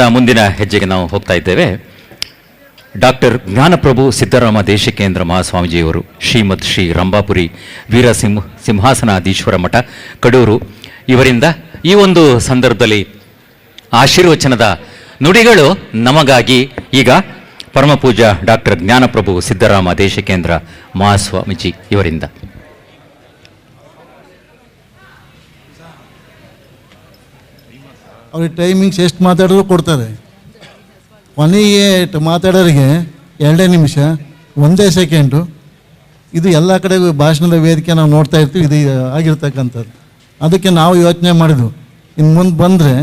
ಕಾರ್ಯಕ್ರಮದ ಮುಂದಿನ ಹೆಜ್ಜೆಗೆ ನಾವು ಹೋಗ್ತಾ ಇದ್ದೇವೆ. ಡಾಕ್ಟರ್ ಜ್ಞಾನಪ್ರಭು ಸಿದ್ದರಾಮ ದೇಶಿಕೇಂದ್ರ ಮಹಾಸ್ವಾಮೀಜಿಯವರು ಶ್ರೀಮದ್ ಶ್ರೀ ರಂಭಾಪುರಿ ವೀರ ಸಿಂಹ, ಸಿಂಹಾಸನಾಧೀಶ್ವರ ಮಠ, ಕಡೂರು, ಇವರಿಂದ ಈ ಒಂದು ಸಂದರ್ಭದಲ್ಲಿ ಆಶೀರ್ವಚನದ ನುಡಿಗಳು ನಮಗಾಗಿ ಈಗ ಪರಮಪೂಜಾ ಡಾಕ್ಟರ್ ಜ್ಞಾನಪ್ರಭು ಸಿದ್ದರಾಮ ದೇಶಿಕೇಂದ್ರ ಮಹಾಸ್ವಾಮೀಜಿ ಇವರಿಂದ. ಅವ್ರಿಗೆ ಟೈಮಿಂಗ್ಸ್ ಎಷ್ಟು ಮಾತಾಡಿದ್ರು ಕೊಡ್ತಾರೆ. ಕೊನೆಗೆ ಮಾತಾಡೋರಿಗೆ ಎರಡೇ ನಿಮಿಷ, ಒಂದೇ ಸೆಕೆಂಡು ಇದು ಎಲ್ಲ ಕಡೆ ಭಾಷಣದ ವೇದಿಕೆ ನಾವು ನೋಡ್ತಾ ಇರ್ತೀವಿ, ಇದು ಆಗಿರ್ತಕ್ಕಂಥದ್ದು. ಅದಕ್ಕೆ ನಾವು ಯೋಚನೆ ಮಾಡಿದ್ವು ಇನ್ನು ಮುಂದೆ ಬಂದರೆ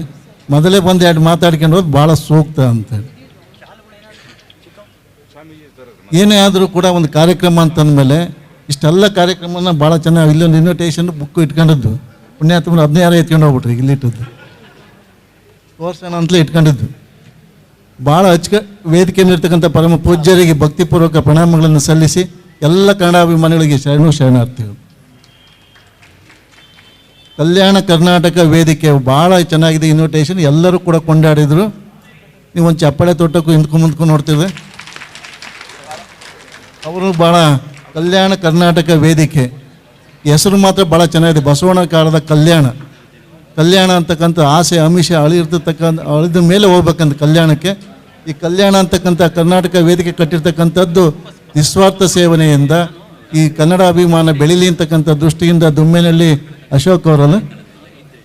ಮೊದಲೇ ಬಂದು ಎರಡು ಮಾತಾಡ್ಕೊಂಡು ಹೋದ್ ಭಾಳ ಸೂಕ್ತ ಅಂತೇಳಿ. ಏನೇ ಆದರೂ ಕೂಡ ಒಂದು ಕಾರ್ಯಕ್ರಮ ಅಂತಂದಮೇಲೆ ಇಷ್ಟೆಲ್ಲ ಕಾರ್ಯಕ್ರಮನ ಭಾಳ ಚೆನ್ನಾಗಿ, ಇಲ್ಲೊಂದು ಇನ್ವಿಟೇಷನ್ ಬುಕ್ ಇಟ್ಕೊಂಡಿದ್ದು. ಪುಣ್ಯಾತ್ಮರು ಹದಿನೈದು ಎತ್ಕೊಂಡು ಹೋಗ್ಬಿಟ್ರಿ ಇಲ್ಲಿಟ್ಟದ್ದು. ತೋರ್ಸೋಣ ಅಂತಲೇ ಇಟ್ಕೊಂಡಿದ್ದು. ಭಾಳ ಅಚ್ಚ ವೇದಿಕೆ ಮೇಲಿರ್ತಕ್ಕಂಥ ಪರಮ ಪೂಜ್ಯರಿಗೆ ಭಕ್ತಿಪೂರ್ವಕ ಪ್ರಣಾಮಗಳನ್ನು ಸಲ್ಲಿಸಿ ಎಲ್ಲ ಕನ್ನಡಾಭಿಮಾನಿಗಳಿಗೆ ಶರಣು ಶರಣಾರ್ಥಿಗಳು. ಕಲ್ಯಾಣ ಕರ್ನಾಟಕ ವೇದಿಕೆ ಭಾಳ ಚೆನ್ನಾಗಿದೆ ಇನ್ವಿಟೇಷನ್ ಎಲ್ಲರೂ ಕೂಡ ಕೊಂಡಾಡಿದರು. ನೀವು ಒಂದು ಚಪ್ಪಾಳೆ ತೋಟಕ್ಕೂ ಹಿಂದ್ಕೊಂಡು ಮುಂದ್ಕೊಂಡು ನೋಡ್ತಿದ್ರೆ. ಅವರು ಭಾಳ ಕಲ್ಯಾಣ ಕರ್ನಾಟಕ ವೇದಿಕೆ. ಹೆಸರು ಮಾತ್ರ ಭಾಳ ಚೆನ್ನಾಗಿದೆ. ಬಸವಣ್ಣ ಕಾಲದ ಕಲ್ಯಾಣ. ಕಲ್ಯಾಣ ಅಂತಕ್ಕಂಥ ಆಸೆ ಅಮಿಷ ಅಳಿರ್ತಕ್ಕಂಥ ಅಳಿದ ಮೇಲೆ ಹೋಗ್ಬೇಕಂತ ಕಲ್ಯಾಣಕ್ಕೆ. ಈ ಕಲ್ಯಾಣ ಅಂತಕ್ಕಂಥ ಕರ್ನಾಟಕ ವೇದಿಕೆ ಕಟ್ಟಿರ್ತಕ್ಕಂಥದ್ದು ನಿಸ್ವಾರ್ಥ ಸೇವನೆಯಿಂದ ಈ ಕನ್ನಡ ಅಭಿಮಾನ ಬೆಳೀಲಿ ಅಂತಕ್ಕಂಥ ದೃಷ್ಟಿಯಿಂದ ದುಮ್ಮೆನಲ್ಲಿ ಅಶೋಕ್ ಅವರಲ್ಲ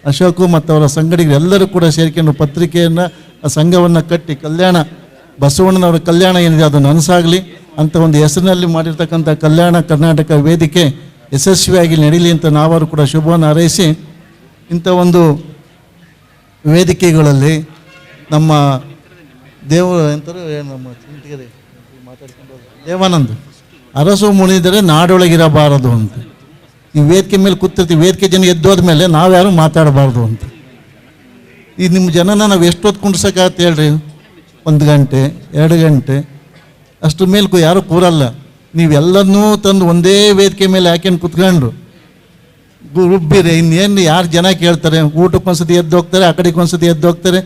ಅಶೋಕು ಮತ್ತು ಅವರ ಸಂಗಡಿಗರು ಎಲ್ಲರೂ ಕೂಡ ಸೇರಿಕೊಂಡು ಪತ್ರಿಕೆಯನ್ನು, ಆ ಸಂಘವನ್ನು ಕಟ್ಟಿ ಕಲ್ಯಾಣ, ಬಸವಣ್ಣನವರ ಕಲ್ಯಾಣ ಏನಿದೆ ಅದು ನನಸಾಗಲಿ ಅಂತ ಒಂದು ಹೆಸರಿನಲ್ಲಿ ಮಾಡಿರ್ತಕ್ಕಂಥ ಕಲ್ಯಾಣ ಕರ್ನಾಟಕ ವೇದಿಕೆ ಯಶಸ್ವಿಯಾಗಿ ನಡೀಲಿ ಅಂತ ನಾವರು ಕೂಡ ಶುಭವನ್ನು ಹಾರೈಸಿ ಇಂಥ ಒಂದು ವೇದಿಕೆಗಳಲ್ಲಿ ನಮ್ಮ ದೇವರು ಎಂತಾರೆ ನಮ್ಮ ಚಿಂಟಿಗೆರೆ ಮಾತಾಡ್ಕೊಂಡು. ದೇವಾನಂದ್. ಅರಸು ಮುಣಿದರೆ ನಾಡೊಳಗಿರಬಾರದು ಅಂತ. ಈ ವೇದಿಕೆ ಮೇಲೆ ಕೂತಿರ್ತೀವಿ, ವೇದಿಕೆ ಜನ ಎದ್ದೋದ ಮೇಲೆ ನಾವ್ಯಾರು ಮಾತಾಡಬಾರ್ದು ಅಂತ. ಈ ನಿಮ್ಮ ಜನನ ನಾವು ಎಷ್ಟು ಹೊತ್ತು ಕುಂಡ್ಸಕ್ಕಾಗತ್ತೆ ಹೇಳ್ರಿ? ಒಂದು ಗಂಟೆ, ಎರಡು ಗಂಟೆ. ಅಷ್ಟು ಮೇಲೆ ಯಾರು ಕೂರಲ್ಲ. ನೀವೆಲ್ಲನೂ ತಂದು ಒಂದೇ ವೇದಿಕೆ ಮೇಲೆ ಹಾಕ್ಯಂಡು ಕುತ್ಕೊಂಡ್ರು. ರುಬ್ಬಿರಿ ಇನ್ನೇನು ಯಾರು ಜನ ಕೇಳ್ತಾರೆ? ಊಟಕ್ಕೆ ಒಂದ್ಸತಿ ಎದ್ದು ಹೋಗ್ತಾರೆ, ಆ ಕಡೆಗೆ ಒಂದ್ಸತಿ ಎದ್ದು ಹೋಗ್ತಾರೆ.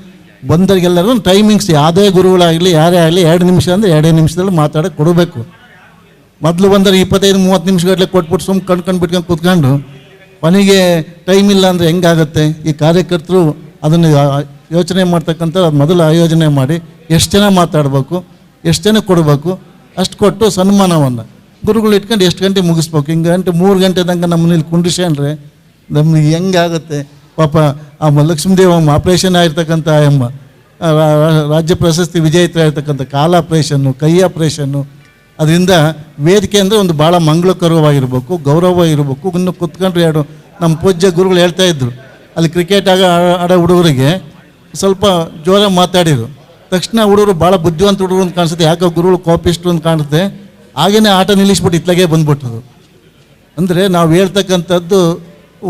ಬಂದವರಿಗೆಲ್ಲರೂ ಟೈಮಿಂಗ್ಸ್ ಯಾವುದೇ ಗುರುಗಳಾಗಲಿ, ಯಾರೇ ಆಗಲಿ ಎರಡು ನಿಮಿಷ ಅಂದರೆ ಎರಡೇ ನಿಮಿಷದಲ್ಲಿ ಮಾತಾಡೋಕೆ ಕೊಡಬೇಕು. ಮೊದಲು ಬಂದರೆ ಇಪ್ಪತ್ತೈದು, ಮೂವತ್ತು ನಿಮಿಷಗಟ್ಟಲೆ ಕೊಟ್ಬಿಟ್ಟು ಸುಮ್ಮನೆ ಕಣ್ಕೊಂಡು ಬಿಟ್ಕೊಂಡು ಕೂತ್ಕೊಂಡು ಕೊನೆಗೆ ಟೈಮ್ ಇಲ್ಲ ಅಂದರೆ ಹೆಂಗಾಗುತ್ತೆ? ಈ ಕಾರ್ಯಕರ್ತರು ಅದನ್ನು ಯೋಚನೆ ಮಾಡ್ತಕ್ಕಂಥ ಅದು ಮೊದಲು ಆಯೋಜನೆ ಮಾಡಿ, ಎಷ್ಟು ಜನ ಮಾತಾಡಬೇಕು, ಎಷ್ಟು ಜನ ಕೊಡಬೇಕು, ಅಷ್ಟು ಕೊಟ್ಟು ಸನ್ಮಾನವನ್ನು. ಗುರುಗಳು ಇಟ್ಕೊಂಡು ಎಷ್ಟು ಗಂಟೆ ಮುಗಿಸ್ಬೇಕು? ಹಿಂಗೆ ಗಂಟೆ, ಮೂರು ಗಂಟೆ ತನಕ ನಮ್ಮನೇಲಿ ಇಲ್ಲಿ ನಮಗೆ ಹೆಂಗಾಗುತ್ತೆ? ಪಾಪ ಆ ಮ- ಲಕ್ಷ್ಮೀದೇವಮ್ಮ ಆಪ್ರೇಷನ್ ಆಗಿರ್ತಕ್ಕಂಥ ಅಮ್ಮ ರಾಜ್ಯ ಪ್ರಶಸ್ತಿ ವಿಜೇತರಾಗಿರ್ತಕ್ಕಂಥ ಕಾಲ ಆಪ್ರೇಷನ್ನು ಕೈ ಆಪ್ರೇಷನ್ನು ಅದರಿಂದ ವೇದಿಕೆ ಅಂದರೆ ಒಂದು ಭಾಳ ಮಂಗಳಕರವಾಗಿರ್ಬೇಕು ಗೌರವ ಇರಬೇಕು ಇನ್ನು ಕುತ್ಕೊಂಡ್ರೆ ಎರಡು ನಮ್ಮ ಪೂಜ್ಯ ಗುರುಗಳು ಹೇಳ್ತಾ ಇದ್ರು, ಅಲ್ಲಿ ಕ್ರಿಕೆಟ್ ಆಗ ಆಡೋ ಹುಡುಗರಿಗೆ ಸ್ವಲ್ಪ ಜೋರಾಗಿ ಮಾತಾಡಿದರು. ತಕ್ಷಣ ಹುಡುಗರು ಭಾಳ ಬುದ್ಧಿವಂತ ಹುಡುಗರು ಅಂತ ಕಾಣಿಸುತ್ತೆ, ಯಾಕೋ ಗುರುಗಳು ಕಾಪಿಸ್ಟ್ರು ಅಂತ ಕಾಣುತ್ತೆ. ಹಾಗೇನೆ ಆಟ ನಿಲ್ಲಿಸ್ಬಿಟ್ಟು ಇತ್ಲಾಗೆ ಬಂದ್ಬಿಟ್ಟದು. ಅಂದರೆ ನಾವು ಹೇಳ್ತಕ್ಕಂಥದ್ದು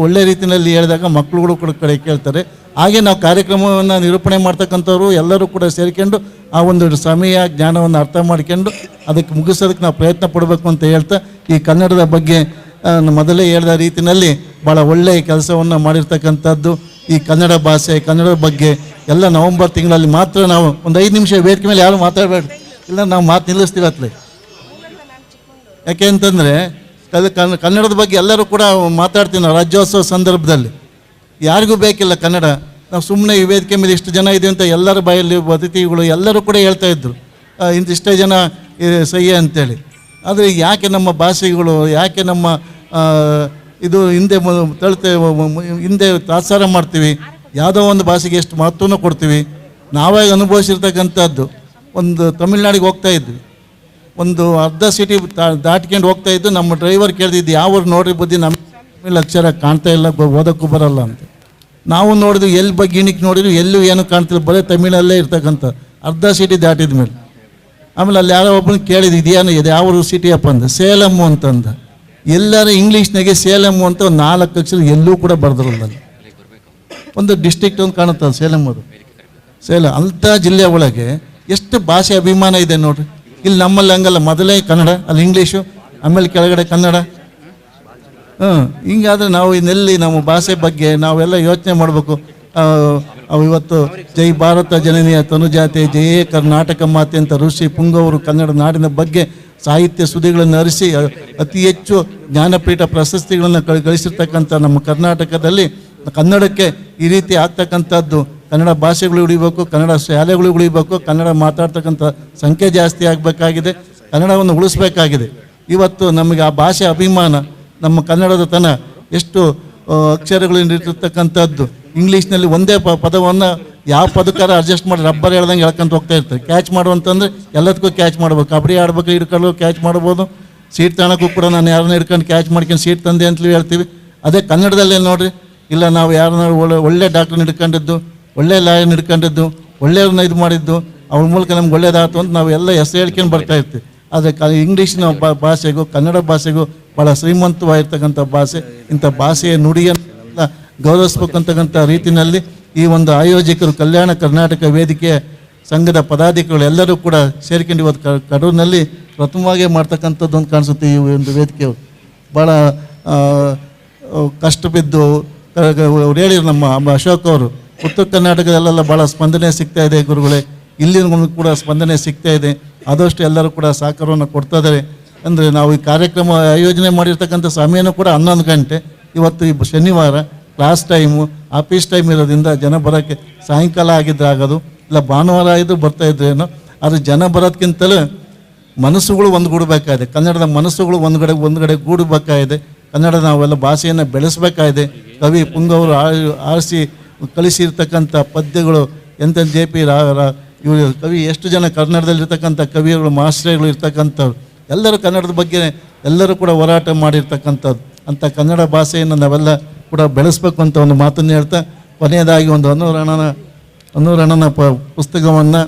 ಒಳ್ಳೆ ರೀತಿಯಲ್ಲಿ ಹೇಳಿದಾಗ ಮಕ್ಕಳುಗಳು ಕೂಡ ಕಡೆ ಕೇಳ್ತಾರೆ. ಹಾಗೆ ನಾವು ಕಾರ್ಯಕ್ರಮವನ್ನು ನಿರೂಪಣೆ ಮಾಡ್ತಕ್ಕಂಥವ್ರು ಎಲ್ಲರೂ ಕೂಡ ಸೇರಿಕೊಂಡು ಆ ಒಂದು ಸಮಯ, ಜ್ಞಾನವನ್ನು ಅರ್ಥ ಮಾಡ್ಕೊಂಡು ಅದಕ್ಕೆ ಮುಗಿಸೋದಕ್ಕೆ ನಾವು ಪ್ರಯತ್ನ ಪಡಬೇಕು ಅಂತ ಹೇಳ್ತಾ ಈ ಕನ್ನಡದ ಬಗ್ಗೆ ಮೊದಲೇ ಹೇಳಿದ ರೀತಿಯಲ್ಲಿ ಭಾಳ ಒಳ್ಳೆಯ ಕೆಲಸವನ್ನು ಮಾಡಿರ್ತಕ್ಕಂಥದ್ದು ಈ ಕನ್ನಡ ಭಾಷೆ, ಕನ್ನಡದ ಬಗ್ಗೆ ಎಲ್ಲ ನವಂಬರ್ ತಿಂಗಳಲ್ಲಿ ಮಾತ್ರ ನಾವು ಒಂದು ಐದು ನಿಮಿಷ ವೇದಿಕೆ ಮೇಲೆ ಯಾರು ಮಾತಾಡಬೇಡ ಇಲ್ಲ ನಾವು ಮಾತು ನಿಲ್ಲಿಸ್ತೀವಿ ಅತ್ಲೆ. ಯಾಕೆ ಅಂತಂದರೆ ಕನ್ನಡದ ಬಗ್ಗೆ ಎಲ್ಲರೂ ಕೂಡ ಮಾತಾಡ್ತೀವಿ ನಾವು ರಾಜ್ಯೋತ್ಸವ ಸಂದರ್ಭದಲ್ಲಿ. ಯಾರಿಗೂ ಬೇಕಿಲ್ಲ ಕನ್ನಡ. ನಾವು ಸುಮ್ಮನೆ ಈ ವೇದಿಕೆ ಮೇಲೆ ಇಷ್ಟು ಜನ ಇದೆ ಅಂತ ಎಲ್ಲರ ಬಾಯಲ್ಲಿ ಅತಿಥಿಗಳು ಎಲ್ಲರೂ ಕೂಡ ಹೇಳ್ತಾ ಇದ್ರು. ಇಂತಿಷ್ಟೇ ಜನ ಸಹಿ ಸಹ್ಯ ಅಂತೇಳಿ. ಆದರೆ ಯಾಕೆ ನಮ್ಮ ಭಾಷೆಗಳು, ಯಾಕೆ ನಮ್ಮ ಇದು ಹಿಂದೆ ತಳ್ತೆ ಹಿಂದೆ ತಾತ್ಸಾರ ಮಾಡ್ತೀವಿ? ಯಾವುದೋ ಒಂದು ಭಾಷೆಗೆ ಎಷ್ಟು ಮಹತ್ವನೂ ಕೊಡ್ತೀವಿ. ನಾವೇ ಅನುಭವಿಸಿರ್ತಕ್ಕಂಥದ್ದು. ಒಂದು ತಮಿಳ್ನಾಡಿಗೆ ಹೋಗ್ತಾ ಇದ್ವಿ. ಒಂದು ಅರ್ಧ ಸಿಟಿ ದಾಟ್ಕೊಂಡು ಹೋಗ್ತಾ ಇದ್ದು ನಮ್ಮ ಡ್ರೈವರ್ ಕೇಳ್ದಿದ್ದು ಯಾವ ನೋಡ್ರಿ ಬುದ್ಧಿ? ನಮ್ಮ ಅಕ್ಷರ ಕಾಣ್ತಾ ಇಲ್ಲ ಓದಕ್ಕೂ ಬರಲ್ಲ ಅಂತ. ನಾವು ನೋಡಿದ್ವಿ, ಎಲ್ಲಿ ಬಗ್ಗೆ ಇಣಿಕ್ ನೋಡಿದ್ವಿ, ಎಲ್ಲೂ ಏನು ಕಾಣ್ತಿಲ್ಲ, ಬರೀ ತಮಿಳಲ್ಲೇ ಇರ್ತಕ್ಕಂಥ ಅರ್ಧ ಸಿಟಿ ದಾಟಿದ ಮೇಲೆ. ಆಮೇಲೆ ಅಲ್ಲಿ ಯಾರೋ ಒಬ್ಬನ ಕೇಳಿದ್ದು ಇದೇನು, ಇದೆ ಯಾವ ಸಿಟಿ ಅಪ್ಪ ಅಂದ ಸೇಲಮ್ಮು ಅಂತಂದ. ಎಲ್ಲರೂ ಇಂಗ್ಲೀಷ್ನಾಗೆ ಸೇಲಮ್ಮು ಅಂತ ಒಂದು ನಾಲ್ಕು ಅಕ್ಷರ ಎಲ್ಲೂ ಕೂಡ ಬರ್ದಿರಲ್ಲ. ಒಂದು ಡಿಸ್ಟ್ರಿಕ್ಟ್ ಒಂದು ಕಾಣುತ್ತೆ ಸೇಲಂ ಅದು ಸೇಲ ಅಂಥ ಜಿಲ್ಲೆ ಒಳಗೆ ಎಷ್ಟು ಭಾಷೆ ಅಭಿಮಾನ ಇದೆ ನೋಡ್ರಿ. ಇಲ್ಲಿ ನಮ್ಮಲ್ಲಿ ಹಂಗಲ್ಲ, ಮೊದಲೇ ಕನ್ನಡ, ಅಲ್ಲಿ ಇಂಗ್ಲೀಷು, ಆಮೇಲೆ ಕೆಳಗಡೆ ಕನ್ನಡ. ಹ್ಞೂ, ಹಿಂಗಾದ್ರೆ ನಾವು ಇನ್ನೆಲ್ಲಿ ನಮ್ಮ ಭಾಷೆ ಬಗ್ಗೆ ನಾವೆಲ್ಲ ಯೋಚನೆ ಮಾಡಬೇಕು. ಅವು ಇವತ್ತು ಜೈ ಭಾರತ ಜನನಿಯ ತನುಜಾತೆ ಜಯ ಕರ್ನಾಟಕ ಮಾತೆ ಅಂತ ಋಷಿ ಪುಂಗವರು ಕನ್ನಡ ನಾಡಿನ ಬಗ್ಗೆ ಸಾಹಿತ್ಯ ಸುದ್ದಿಗಳನ್ನು ಅರಿಸಿ ಅತಿ ಹೆಚ್ಚು ಜ್ಞಾನಪೀಠ ಪ್ರಶಸ್ತಿಗಳನ್ನು ಗಳ- ಗಳಿಸಿರ್ತಕ್ಕಂಥ ನಮ್ಮ ಕರ್ನಾಟಕದಲ್ಲಿ ಕನ್ನಡಕ್ಕೆ ಈ ರೀತಿ ಆಗ್ತಕ್ಕಂಥದ್ದು. ಕನ್ನಡ ಭಾಷೆಗಳು ಉಳಿಬೇಕು, ಕನ್ನಡ ಶಾಲೆಗಳು ಉಳಿಬೇಕು, ಕನ್ನಡ ಮಾತಾಡ್ತಕ್ಕಂಥ ಸಂಖ್ಯೆ ಜಾಸ್ತಿ ಆಗಬೇಕಾಗಿದೆ, ಕನ್ನಡವನ್ನು ಉಳಿಸ್ಬೇಕಾಗಿದೆ. ಇವತ್ತು ನಮಗೆ ಆ ಭಾಷೆ ಅಭಿಮಾನ, ನಮ್ಮ ಕನ್ನಡದ ತನ ಎಷ್ಟು ಅಕ್ಷರಗಳಿರ್ತಕ್ಕಂಥದ್ದು ಇಂಗ್ಲೀಷ್ನಲ್ಲಿ ಒಂದೇ ಪ, ಪದವನ್ನು ಯಾವ ಪದಕ್ಕಾರ ಅಡ್ಜಸ್ಟ್ ಮಾಡಿ ರಬ್ಬರ್ ಹೇಳ್ದಂಗೆ ಹೇಳ್ಕೊಂತ ಹೋಗ್ತಾ ಇರ್ತಾರೆ. ಕ್ಯಾಚ್ ಮಾಡುವಂತಂದ್ರೆ ಎಲ್ಲದಕ್ಕೂ ಕ್ಯಾಚ್ ಮಾಡ್ಬೇಕು. ಕಬಡ್ಡಿ ಆಡ್ಬೇಕು ಹಿಡ್ಕೊಳ್ಳೋ ಕ್ಯಾಚ್ ಮಾಡ್ಬೋದು. ಸೀಟ್ ತಾಣಕ್ಕೂ ಕೂಡ ನಾನು ಯಾರನ್ನ ಹಿಡ್ಕೊಂಡು ಕ್ಯಾಚ್ ಮಾಡ್ಕೊಂಡು ಸೀಟ್ ತಂದೆ ಅಂತಲೂ ಹೇಳ್ತೀವಿ. ಅದೇ ಕನ್ನಡದಲ್ಲೇ ನೋಡಿರಿ. ಇಲ್ಲ ನಾವು ಯಾರನ್ನ ಒಳ್ಳೆ ಒಳ್ಳೆ ಡಾಕ್ಟ್ರನ್ನ ಹಿಡ್ಕೊಂಡಿದ್ದು ಒಳ್ಳೆ ಲಾಯನ್ ಹಿಡ್ಕೊಂಡಿದ್ದು, ಒಳ್ಳೆಯವ್ರನ್ನ ಇದು ಮಾಡಿದ್ದು, ಅವ್ರ ಮೂಲಕ ನಮ್ಗೆ ಒಳ್ಳೇದಾಯ್ತು ಅಂತ ನಾವು ಎಲ್ಲ ಹೆಸರು ಹೇಳ್ಕೊಂಡು ಬರ್ತಾ ಇರ್ತೀವಿ. ಆದರೆ ಕ, ಇಂಗ್ಲೀಷಿನ ಭಾಷೆಗೂ, ಕನ್ನಡ ಭಾಷೆಗೂ ಭಾಳ ಶ್ರೀಮಂತವಾಗಿರ್ತಕ್ಕಂಥ ಭಾಷೆ, ಇಂಥ ಭಾಷೆಯ ನುಡಿಯನ್ನು ಗೌರವಿಸ್ಬೇಕಂತಕ್ಕಂಥ ರೀತಿಯಲ್ಲಿ ಈ ಒಂದು ಆಯೋಜಕರು ಕಲ್ಯಾಣ ಕರ್ನಾಟಕ ವೇದಿಕೆ ಸಂಘದ ಪದಾಧಿಕಾರಿಗಳು ಎಲ್ಲರೂ ಕೂಡ ಸೇರಿಕೊಂಡು ಇವತ್ತು ಕಡೂರಿನಲ್ಲಿ ಪ್ರಥಮವಾಗಿ ಮಾಡ್ತಕ್ಕಂಥದ್ದು ಒಂದು ಕಾಣಿಸುತ್ತೆ ಈ ಒಂದು ವೇದಿಕೆ ಭಾಳ ಕಷ್ಟ ಬಿದ್ದು ಹೇಳಿದ್ರು ನಮ್ಮ ಅಶೋಕ್ ಅವರು ಉತ್ತರ ಕರ್ನಾಟಕದಲ್ಲೆಲ್ಲ ಭಾಳ ಸ್ಪಂದನೆ ಸಿಗ್ತಾ ಇದೆ ಗುರುಗಳೇ. ಇಲ್ಲಿನ ಕೂಡ ಸ್ಪಂದನೆ ಸಿಗ್ತಾ ಇದೆ. ಆದಷ್ಟು ಎಲ್ಲರೂ ಕೂಡ ಸಹಕಾರವನ್ನು ಕೊಡ್ತಾ ಇದ್ದಾರೆ. ಅಂದರೆ ನಾವು ಈ ಕಾರ್ಯಕ್ರಮ ಆಯೋಜನೆ ಮಾಡಿರ್ತಕ್ಕಂಥ ಸಮಯನೂ ಕೂಡ ಹನ್ನೊಂದು ಗಂಟೆ. ಇವತ್ತು ಈ ಶನಿವಾರ ಕ್ಲಾಸ್ ಟೈಮು ಆಫೀಸ್ ಟೈಮ್ ಇರೋದ್ರಿಂದ ಜನ ಬರೋಕ್ಕೆ ಸಾಯಂಕಾಲ ಆಗಿದ್ರೆ ಆಗೋದು, ಇಲ್ಲ ಭಾನುವಾರ ಆಗಿದ್ರು ಬರ್ತಾ ಇದ್ರೇನೋ ಆದರೆ ಜನ ಬರೋದಕ್ಕಿಂತಲೂ ಮನಸ್ಸುಗಳು ಒಂದುಗೂಡಬೇಕಾಗಿದೆ. ಕನ್ನಡದ ಮನಸ್ಸುಗಳು ಒಂದುಗಡೆ ಒಂದುಗಡೆ ಗೂಡಬೇಕಾಗಿದೆ. ಕನ್ನಡ ನಾವೆಲ್ಲ ಭಾಷೆಯನ್ನು ಬೆಳೆಸಬೇಕಾಗಿದೆ. ಕವಿ ಪುಂಗವರು ಆರಿಸಿ ಕಳಿಸಿರ್ತಕ್ಕಂಥ ಪದ್ಯಗಳು ಎಂತ ಜೆ ಪಿ ರಾ ಇವರು ಕವಿ ಎಷ್ಟು ಜನ ಕನ್ನಡದಲ್ಲಿರ್ತಕ್ಕಂಥ ಕವಿಗಳು, ಮಾಸ್ಟ್ರೇಗಳು ಇರ್ತಕ್ಕಂಥವ್ರು, ಎಲ್ಲರೂ ಕನ್ನಡದ ಬಗ್ಗೆ ಎಲ್ಲರೂ ಕೂಡ ಹೋರಾಟ ಮಾಡಿರ್ತಕ್ಕಂಥದ್ದು ಅಂಥ ಕನ್ನಡ ಭಾಷೆಯನ್ನು ನಾವೆಲ್ಲ ಕೂಡ ಬೆಳೆಸ್ಬೇಕು ಅಂತ ಒಂದು ಮಾತನ್ನು ಹೇಳ್ತಾ, ಕೊನೆಯದಾಗಿ ಒಂದು ಅನುರಣನ ಅನುರಣನ ಪ ಪುಸ್ತಕವನ್ನು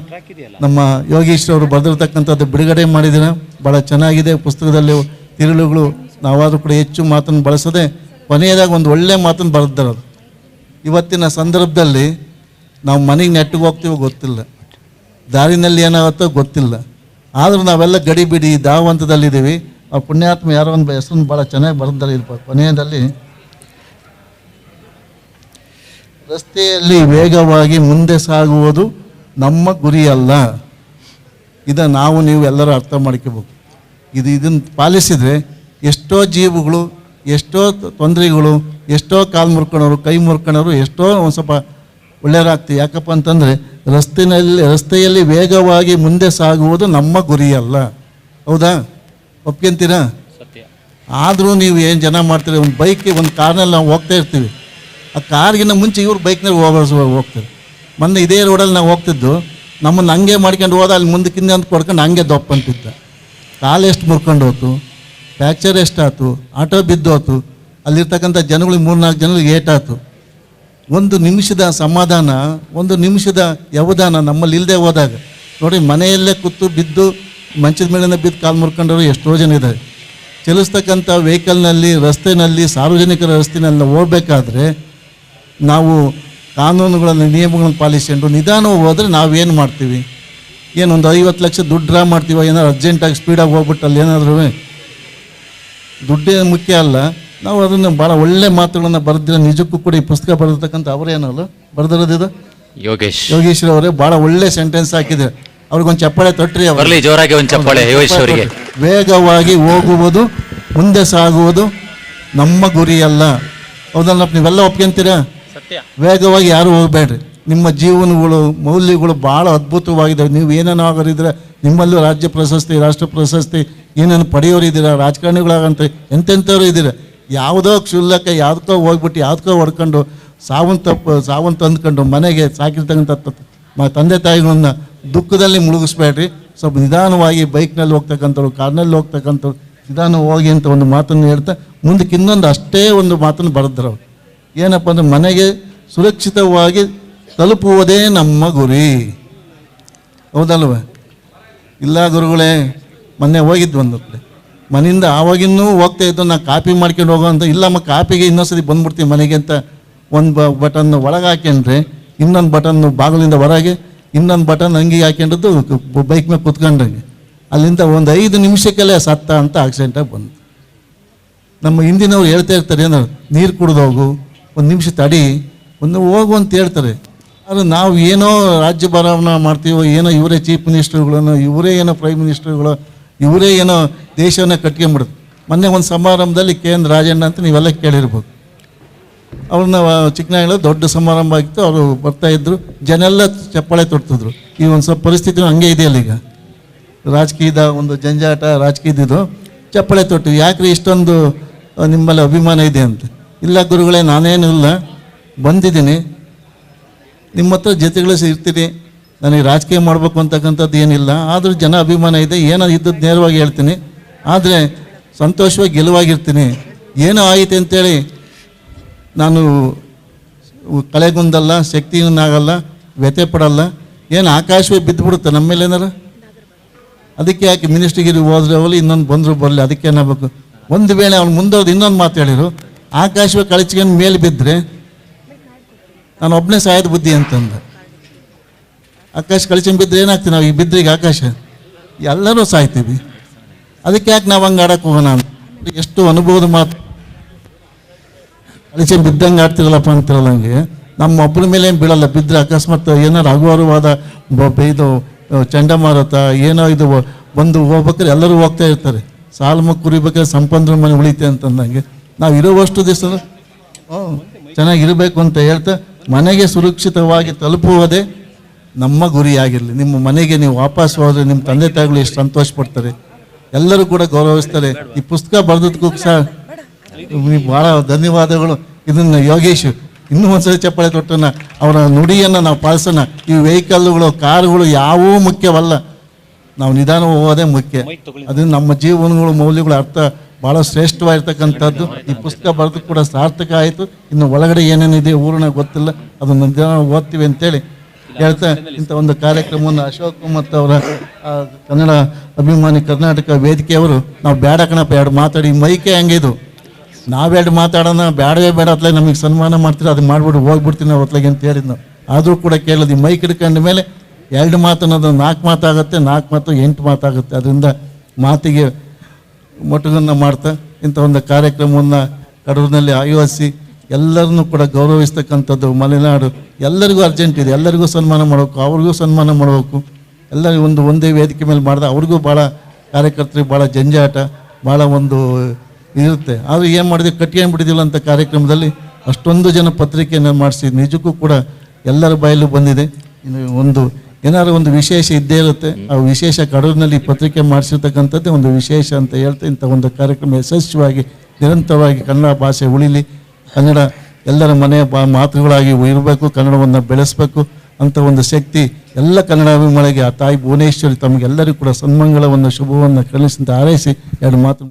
ನಮ್ಮ ಯೋಗೀಶ್ ಅವರು ಬರೆದಿರ್ತಕ್ಕಂಥದ್ದು ಬಿಡುಗಡೆ ಮಾಡಿದಿರ ಭಾಳ ಚೆನ್ನಾಗಿದೆ ಪುಸ್ತಕದಲ್ಲಿ ತಿರುಳುಗಳು, ನಾವಾದರೂ ಕೂಡ ಹೆಚ್ಚು ಮಾತನ್ನು ಬಳಸದೆ, ಕೊನೆಯದಾಗಿ ಒಂದು ಒಳ್ಳೆಯ ಮಾತನ್ನು ಬರೆದಿರೋದು ಇವತ್ತಿನ ಸಂದರ್ಭದಲ್ಲಿ ನಾವು ಮನೆಗೆ ನೆಟ್ಟಿಗೆ ಹೋಗ್ತೀವೋ ಗೊತ್ತಿಲ್ಲ. ದಾರಿನಲ್ಲಿ ಏನಾಗುತ್ತೋ ಗೊತ್ತಿಲ್ಲ. ಆದರೂ ನಾವೆಲ್ಲ ಗಡಿಬಿಡಿ ದಾವಂತದಲ್ಲಿದ್ದೀವಿ ಆ ಪುಣ್ಯಾತ್ಮ ಯಾರೋ ಒಂದು ಹೆಸರನ್ನು ಭಾಳ ಚೆನ್ನಾಗಿ ಬರೆದಿದ್ದಾರೆ ಇಲ್ಲಿ ಕೊನೆಯದಲ್ಲಿ ರಸ್ತೆಯಲ್ಲಿ ವೇಗವಾಗಿ ಮುಂದೆ ಸಾಗುವುದು ನಮ್ಮ ಗುರಿಯಲ್ಲ. ಇದ ನಾವು ನೀವು ಎಲ್ಲರೂ ಅರ್ಥ ಮಾಡ್ಕೋಬೇಕು. ಇದು ಇದನ್ನು ಪಾಲಿಸಿದರೆ ಎಷ್ಟೋ ಜೀವಗಳು, ಎಷ್ಟೋ ತೊಂದರೆಗಳು ಎಷ್ಟೋ ಕಾಲು ಮುರ್ಕೊಳೋರು ಕೈ ಮುರ್ಕೊಳೋರು ಎಷ್ಟೋ ಒಂದು ಸ್ವಲ್ಪ ಒಳ್ಳೆಯದಾಗ್ತಿ ಯಾಕಪ್ಪ ಅಂತಂದರೆ ರಸ್ತೆಯಲ್ಲಿ ರಸ್ತೆಯಲ್ಲಿ ವೇಗವಾಗಿ ಮುಂದೆ ಸಾಗುವುದು ನಮ್ಮ ಗುರಿಯಲ್ಲ. ಹೌದಾ? ಒಪ್ಕೊಂತೀರಾ ಆದರೂ ನೀವು ಏನು ಜನ ಮಾಡ್ತೀರಿ? ಒಂದು ಬೈಕಿಗೆ ಒಂದು ಕಾರ್ನಲ್ಲಿ ನಾವು ಹೋಗ್ತಾ ಇರ್ತೀವಿ. ಆ ಕಾರ್ಗಿನ ಮುಂಚೆ ಇವ್ರು ಬೈಕ್ನಲ್ಲಿ ಹೋಗೋ ಹೋಗ್ತಾರೆ. ಮೊನ್ನೆ ಇದೇ ರೋಡಲ್ಲಿ ನಾವು ಹೋಗ್ತಿದ್ದು ನಮ್ಮನ್ನು ಹಂಗೆ ಮಾಡ್ಕೊಂಡು ಹೋದ ಅಲ್ಲಿ ಮುಂದಕ್ಕಿಂದ ಅಂತ ಕೊಡ್ಕೊಂಡು ಹಂಗೆ ದಪ್ಪಂತಿದ್ದ ಕಾಲು ಎಷ್ಟು ಮುರ್ಕೊಂಡು ಹೋತು? ಫ್ರ್ಯಾಕ್ಚರ್ ಎಷ್ಟಾಯ್ತು? ಆಟೋ ಬಿದ್ದೋತು? ಅಲ್ಲಿರ್ತಕ್ಕಂಥ ಜನಗಳಿಗೆ ಮೂರ್ನಾಲ್ಕು ಜನಗಳಿಗೆ ಏಟಾಯ್ತು. ಒಂದು ನಿಮಿಷದ ಸಮಾಧಾನ, ಒಂದು ನಿಮಿಷದ ಯವಧಾನ ನಮ್ಮಲ್ಲಿ ಇಲ್ಲದೆ ಹೋದಾಗ. ನೋಡಿ, ಮನೆಯಲ್ಲೇ ಕೂತು ಬಿದ್ದು ಮಂಚದ ಮೇಲಿಂದ ಬಿದ್ದು ಕಾಲು ಮುರ್ಕೊಂಡವರು ಎಷ್ಟೋ ಜನ ಇದ್ದಾರೆ. ಚಲಿಸ್ತಕ್ಕಂಥ ವೆಹಿಕಲ್ನಲ್ಲಿ, ರಸ್ತೆನಲ್ಲಿ, ಸಾರ್ವಜನಿಕರ ರಸ್ತೆನಲ್ಲಿ ಓಡಬೇಕಾದ್ರೆ ನಾವು ಕಾನೂನುಗಳನ್ನು, ನಿಯಮಗಳನ್ನು ಪಾಲಿಸ್ಕೊಂಡು ನಿಧಾನವಾಗಿ ಹೋದರೆ ನಾವೇನು ಮಾಡ್ತೀವಿ? ಏನೊಂದು ಐವತ್ತು ಲಕ್ಷ ದುಡ್ಡು ಡ್ರಾ ಮಾಡ್ತೀವ, ಏನಾದ್ರು ಅರ್ಜೆಂಟಾಗಿ ಸ್ಪೀಡಾಗಿ ಹೋಗ್ಬಿಟ್ಟು ಅಲ್ಲಿ ಏನಾದರೂ ದುಡ್ಡೇ ಮುಖ್ಯ ಅಲ್ಲ. ನಾವು ಅದನ್ನು ಭಾಳ ಒಳ್ಳೆ ಮಾತುಗಳನ್ನು ಬರೆದಿರೋ ನಿಜಕ್ಕೂ ಕೂಡ ಈ ಪುಸ್ತಕ ಬರೆದಿರ್ತಕ್ಕಂಥ ಅವರೇನಲ್ಲ ಬರೆದಿರೋದಿದು ಯೋಗೇಶ್. ಯೋಗೇಶ್ವರ ಅವರೇ ಭಾಳ ಒಳ್ಳೆ ಸೆಂಟೆನ್ಸ್ ಹಾಕಿದೆ. ಅವ್ರಿಗೊಂದು ಚಪ್ಪಾಳೆ ತೊಟ್ರಿ ಬರಲಿ ಬರ್ಲಿ ಜೋರಾಗಿ ಒಂದು ಚಪ್ಪಾಳೆ ಯೋಗೇಶ್ ಅವರಿಗೆ. ವೇಗವಾಗಿ ಹೋಗುವುದು ಮುಂದೆ ಸಾಗುವುದು ನಮ್ಮ ಗುರಿಯಲ್ಲ. ಹೌದಲ್ಲ ನೀವೆಲ್ಲ ಒಪ್ಕೊಂತೀರಾ? ವೇಗವಾಗಿ ಯಾರು ಹೋಗಬೇಡ್ರಿ. ನಿಮ್ಮ ಜೀವನಗಳು ಮೌಲ್ಯಗಳು ಭಾಳ ಅದ್ಭುತವಾಗಿದ್ದಾವೆ ನೀವು ಏನೇನು ಆಗೋರಿದ್ರೆ ನಿಮ್ಮಲ್ಲೂ ರಾಜ್ಯ ಪ್ರಶಸ್ತಿ ರಾಷ್ಟ್ರ ಪ್ರಶಸ್ತಿ ಏನೇನು ಪಡೆಯೋರಿದ್ದೀರಾ ರಾಜಕಾರಣಿಗಳಾಗಂತ ಎಂತೆಂಥವ್ರು ಇದ್ದೀರಾ? ಯಾವುದೋ ಕ್ಷುಲ್ಲಕ, ಯಾವುದಕ್ಕೋ ಹೋಗ್ಬಿಟ್ಟು, ಯಾವುದಕ್ಕೋ ಹೊಡ್ಕೊಂಡು ಸಾವನ್ ತಪ್ಪು ಸಾವನ್ ತಂದ್ಕೊಂಡು ಮನೆಗೆ ಸಾಕಿರ್ತಕ್ಕಂಥ ತಂದೆ ತಾಯಿಗಳನ್ನ ದುಃಖದಲ್ಲಿ ಮುಳುಗಿಸ್ಬೇಡ್ರಿ. ಸ್ವಲ್ಪ ನಿಧಾನವಾಗಿ ಬೈಕ್ನಲ್ಲಿ ಹೋಗ್ತಕ್ಕಂಥವ್ರು, ಕಾರ್ನಲ್ಲಿ ಹೋಗ್ತಕ್ಕಂಥವ್ರು, ನಿಧಾನ ಹೋಗಿ ಅಂತ ಒಂದು ಮಾತನ್ನು ಹೇಳ್ತಾ, ಮುಂದಕ್ಕೆ ಇನ್ನೊಂದು ಅಷ್ಟೇ ಒಂದು ಮಾತನ್ನು ಬರೆದ್ರು ಅವರು. ಏನಪ್ಪ ಅಂದ್ರೆ, ಮನೆಗೆ ಸುರಕ್ಷಿತವಾಗಿ ತಲುಪುವುದೇ ನಮ್ಮ ಗುರಿ. ಹೌದಲ್ವ? ಇಲ್ಲ ಗುರುಗಳೇ, ಮೊನ್ನೆ ಹೋಗಿದ್ವಿ ಒಂದು ಕಡೆ ಮನೆಯಿಂದ ಆವಾಗಿನ್ನೂ ಹೋಗ್ತಾ ಇದ್ದು, ನಾ ಕಾಪಿ ಮಾಡ್ಕೊಂಡು ಹೋಗೋ ಅಂತ ಇಲ್ಲಮ್ಮ ಕಾಪಿಗೆ ಇನ್ನೊಂದ್ಸರಿ ಬಂದ್ಬಿಡ್ತೀನಿ ಮನೆಗೆ ಅಂತ ಒಂದು ಬಟನ್ ಒಳಗೆ ಹಾಕೊಂಡ್ರೆ, ಇನ್ನೊಂದು ಬಟನ್ ಬಾಗಿಲಿಂದ ಹೊರಗೆ, ಇನ್ನೊಂದು ಬಟನ್ ಅಂಗಿ ಹಾಕ್ಯಂಡದ್ದು ಬೈಕ್ ಮೇಲೆ ಕುತ್ಕೊಂಡಂಗೆ ಅಲ್ಲಿಂದ ಒಂದು ಐದು ನಿಮಿಷಕ್ಕೆಲ್ಲ ಸತ್ತ ಅಂತ ಆಕ್ಸಿಡೆಂಟಾಗಿ ಬಂತು ನಮ್ಮ ಹಿಂದಿನವ್ರು ಹೇಳ್ತಾ ಇರ್ತಾರೆ ಏನೋ ನೀರು ಹೋಗು, ಒಂದು ನಿಮಿಷ ತಡಿ, ಒಂದು ಹೋಗು ಅಂತ ಹೇಳ್ತಾರೆ. ಆದರೆ ನಾವು ಏನೋ ರಾಜ್ಯ ಬರವಣ ಮಾಡ್ತೀವೋ, ಏನೋ ಇವರೇ ಚೀಫ್ ಮಿನಿಸ್ಟರ್ಗಳನ್ನು ಇವರೇ ಏನೋ ಪ್ರೈಮ್ ಮಿನಿಸ್ಟರ್ಗಳು ಇವರೇ ಏನೋ ದೇಶವನ್ನು ಕಟ್ಕೊಂಬಿಡುದು ಮೊನ್ನೆ ಒಂದು ಸಮಾರಂಭದಲ್ಲಿ ಕೆ ಎನ್ ರಾಜಣ್ಣ ಅಂತ ನೀವೆಲ್ಲ ಕೇಳಿರ್ಬೋದು. ಅವ್ರನ್ನ ಚಿಕ್ಕನಾಗಿಲ್ಲ ದೊಡ್ಡ ಸಮಾರಂಭ ಆಗಿತ್ತು, ಅವರು ಬರ್ತಾ ಇದ್ರು ಜನ ಎಲ್ಲ ಚಪ್ಪಾಳೆ ತೊಡ್ತಿದ್ರು. ಈ ಒಂದು ಸ್ವಲ್ಪ ಪರಿಸ್ಥಿತಿ ಹಂಗೆ ಇದೆಯಲ್ಲ ಈಗ. ರಾಜಕೀಯದ ಒಂದು ಜಂಜಾಟ ರಾಜಕೀಯದಿದು ಚಪ್ಪಾಳೆ ತೊಟ್ಟು, ಯಾಕ್ರಿ ಇಷ್ಟೊಂದು ನಿಮ್ಮಲ್ಲಿ ಅಭಿಮಾನ ಇದೆ ಅಂತ. ಇಲ್ಲ ಗುರುಗಳೇ, ನಾನೇನು ಇಲ್ಲ, ಬಂದಿದ್ದೀನಿ. ನಿಮ್ಮ ಹತ್ರ ಜೊತೆಗಳು ಇರ್ತೀನಿ. ನನಗೆ ರಾಜಕೀಯ ಮಾಡಬೇಕು ಅಂತಕ್ಕಂಥದ್ದು ಏನಿಲ್ಲ, ಆದರೂ ಜನ ಅಭಿಮಾನ ಇದೆ, ಏನೋ ಇದ್ದದ್ದು ನೇರವಾಗಿ ಹೇಳ್ತೀನಿ. ಆದರೆ ಸಂತೋಷವಾಗಿ ಗೆಲುವಾಗಿರ್ತೀನಿ. ಏನೋ ಆಯಿತು ಅಂತೇಳಿ ನಾನು ಕಳೆಗುಂದಲ್ಲ, ಶಕ್ತಿಯನ್ನಾಗಲ್ಲ ವ್ಯಥೆ ಪಡಲ್ಲ ಏನು ಆಕಾಶವೇ ಬಿದ್ದುಬಿಡುತ್ತೆ ನಮ್ಮ ಮೇಲೆ ಏನಾರ? ಅದಕ್ಕೆ ಯಾಕೆ ಮಿನಿಸ್ಟ್ರಿಗಿರಿ ಹೋದ್ರೆ ಹೋಗಲಿ ಇನ್ನೊಂದು ಬಂದರು ಬರಲಿ, ಅದಕ್ಕೆ ಏನಾಗಬೇಕು? ಒಂದು ವೇಳೆ ಅವ್ನು ಮುಂದೋದು ಇನ್ನೊಂದು ಮಾತು ಹೇಳಿರು, ಆಕಾಶವೇ ಕಳಚ್ಕೊಂಡು ಮೇಲೆ ಬಿದ್ದರೆ ನಾನು ಒಬ್ಬನೇ ಸಾಯದ ಬುದ್ಧಿ ಅಂತಂದ. ಆಕಾಶ ಕಳಿಸಿ ಬಿದ್ದರೆ ಏನಾಗ್ತೀವಿ ನಾವು ಬಿದ್ದರೆ ಈಗ ಆಕಾಶ. ಎಲ್ಲರೂ ಸಾಯ್ತೀವಿ. ಅದಕ್ಕೆ ಯಾಕೆ ನಾವು ಹಂಗೆ ಆಡಕ್ಕೆ ಹೋಗೋಣ ಅಂತ? ಎಷ್ಟು ಅನುಭವದ ಮಾತು. ಕಳಿಸಿ ಬಿದ್ದಂಗೆ ಆಡ್ತಿರಲ್ಲಪ್ಪ ಅಂತಿರಲ್ಲ ಹಂಗೆ. ನಮ್ಮ ಒಬ್ಬರ ಮೇಲೆ ಏನು ಬೀಳಲ್ಲ. ಬಿದ್ದರೆ ಅಕಸ್ಮಾತ್ ಏನಾರು ಅಗುವಾರವಾದ ಇದು, ಚಂಡಮಾರುತ, ಏನೋ ಇದು ಬಂದು ಹೋಗ್ಬೇಕಾದ್ರೆ ಎಲ್ಲರೂ ಹೋಗ್ತಾ ಇರ್ತಾರೆ. ಸಾಲು ಮಕ್ಕ ಕುರಿಬೇಕಾದ್ರೆ ಸಂಪಂದ್ರ ಮನೆ ಉಳಿತೆ ಅಂತಂದಂಗೆ ನಾವು ಇರೋವಷ್ಟು ದಿವಸ ಚೆನ್ನಾಗಿರಬೇಕು ಅಂತ ಹೇಳ್ತಾ ಮನೆಗೆ ಸುರಕ್ಷಿತವಾಗಿ ತಲುಪುವುದೇ ನಮ್ಮ ಗುರಿಯಾಗಿರಲಿ. ನಿಮ್ಮ ಮನೆಗೆ ನೀವು ವಾಪಸ್ ಹೋದರೆ ನಿಮ್ಮ ತಂದೆ ತಾಯಿಗಳು ಎಷ್ಟು ಸಂತೋಷ ಪಡ್ತಾರೆ ಎಲ್ಲರೂ ಕೂಡ ಗೌರವಿಸ್ತಾರೆ. ಈ ಪುಸ್ತಕ ಬರೆದಕ್ಕೂ ಸಹ ನೀವು ಭಾಳ ಧನ್ಯವಾದಗಳು. ಇದನ್ನು ಯೋಗೇಶ್ ಇನ್ನೂ ಒಂದ್ಸರಿ ಚಪ್ಪಾಳೆ ತೊಟ್ಟನ ಅವರ ನುಡಿಯನ್ನು ನಾವು ಪಾಲಿಸೋಣ. ಈ ವೆಹಿಕಲ್ಗಳು, ಕಾರುಗಳು ಯಾವೂ ಮುಖ್ಯವಲ್ಲ. ನಾವು ನಿಧಾನ ಹೋಗೋದೇ ಮುಖ್ಯ. ಅದನ್ನು ನಮ್ಮ ಜೀವನಗಳು, ಮೌಲ್ಯಗಳು ಅರ್ಥ ಭಾಳ ಶ್ರೇಷ್ಠವಾಗಿರ್ತಕ್ಕಂಥದ್ದು. ಈ ಪುಸ್ತಕ ಬರೆದು ಕೂಡ ಸಾರ್ಥಕ ಆಯಿತು. ಇನ್ನು ಒಳಗಡೆ ಏನೇನಿದೆ ಊರಿನ ಗೊತ್ತಿಲ್ಲ. ಅದನ್ನು ನಿಧಾನ ಓದ್ತೀವಿ ಅಂತೇಳಿ ಹೇಳ್ತಾ ಇಂಥ ಒಂದು ಕಾರ್ಯಕ್ರಮವನ್ನು ಅಶೋಕ್ ಮತ್ತು ಅವರ ಕನ್ನಡ ಅಭಿಮಾನಿ ಕರ್ನಾಟಕ ವೇದಿಕೆಯವರು ನಾವು ಬೇಡ ಕಣಪ್ಪ, ಎರಡು ಮಾತಾಡಿ, ಮೈಕೆ ಇದು ನಾವೆರಡು ಮಾತಾಡೋಣ, ಬೇಡವೇ ಬೇಡ ನಮಗೆ ಸನ್ಮಾನ ಮಾಡ್ತೀರ, ಅದು ಮಾಡಿಬಿಟ್ಟು ಹೋಗ್ಬಿಡ್ತೀನಿ ನಾವು ಅತ್ಲಾಗೆ ಅಂತ ಹೇಳಿದ್ ನಾವು. ಆದರೂ ಕೂಡ ಕೇಳೋದು ಈ ಮೈಕ್ ಹಿಡ್ಕೊಂಡ ಮೇಲೆ ಎರಡು ಮಾತು ಅನ್ನೋದು ನಾಲ್ಕು ಮಾತಾಗುತ್ತೆ ನಾಲ್ಕು ಮಾತು ಎಂಟು ಮಾತಾಗುತ್ತೆ ಅದರಿಂದ ಮಾತಿಗೆ ಮೊಟಗನ್ನು ಮಾಡ್ತಾ ಇಂಥ ಒಂದು ಕಾರ್ಯಕ್ರಮವನ್ನು ಕಡೂರಿನಲ್ಲಿ ಆಯೋಜಿಸಿ ಎಲ್ಲರನ್ನೂ ಕೂಡ ಗೌರವಿಸ್ತಕ್ಕಂಥದ್ದು ಮಲೆನಾಡು. ಎಲ್ಲರಿಗೂ ಅರ್ಜೆಂಟ್ ಇದೆ. ಎಲ್ಲರಿಗೂ ಸನ್ಮಾನ ಮಾಡಬೇಕು. ಅವ್ರಿಗೂ ಸನ್ಮಾನ ಮಾಡಬೇಕು. ಎಲ್ಲರಿಗೂ ಒಂದು, ಒಂದೇ ವೇದಿಕೆ ಮೇಲೆ ಮಾಡಿದ ಅವ್ರಿಗೂ ಭಾಳ ಕಾರ್ಯಕರ್ತರಿಗೆ ಭಾಳ ಜಂಜಾಟ ಭಾಳ ಒಂದು ಇರುತ್ತೆ. ಆದರೆ ಏನು ಮಾಡಿದ್ವಿ ಕಟ್ಕೊಂಡ್ಬಿಟ್ಟಿದ್ದೀವಲ್ಲ ಅಂತ ಕಾರ್ಯಕ್ರಮದಲ್ಲಿ ಅಷ್ಟೊಂದು ಜನ ಪತ್ರಿಕೆಯನ್ನು ಮಾಡಿಸಿ ನಿಜಕ್ಕೂ ಕೂಡ ಎಲ್ಲರ ಬಾಯಲ್ಲೂ ಬಂದಿದೆ. ಒಂದು, ಏನಾದ್ರು ಒಂದು ವಿಶೇಷ ಇದ್ದೇ ಇರುತ್ತೆ. ಆ ವಿಶೇಷ ಕಡೂರಿನಲ್ಲಿ ಪತ್ರಿಕೆ ಮಾಡಿಸಿರ್ತಕ್ಕಂಥದ್ದೇ ಒಂದು ವಿಶೇಷ ಅಂತ ಹೇಳ್ತಾ ಇಂಥ ಒಂದು ಕಾರ್ಯಕ್ರಮ ಯಶಸ್ವಿಯಾಗಿ, ನಿರಂತರವಾಗಿ ಕನ್ನಡ ಭಾಷೆ ಉಳಿಲಿ. ಕನ್ನಡ ಎಲ್ಲರ ಮನೆಯ ಮಾತೃಗಳಾಗಿ ಇರಬೇಕು ಕನ್ನಡವನ್ನು ಬೆಳೆಸಬೇಕು ಅಂತ ಒಂದು ಶಕ್ತಿ ಎಲ್ಲ ಕನ್ನಡ ಅಭಿಮಾನಿಗೆ ಆ ತಾಯಿ ಭುವನೇಶ್ವರಿ ತಮಗೆಲ್ಲರಿಗೂ ಕೂಡ ಸನ್ಮಂಗಳವನ್ನು, ಶುಭವನ್ನು ಕಳಿಸಿದ ಹಾರೈಸಿ ಎರಡು ಮಾತು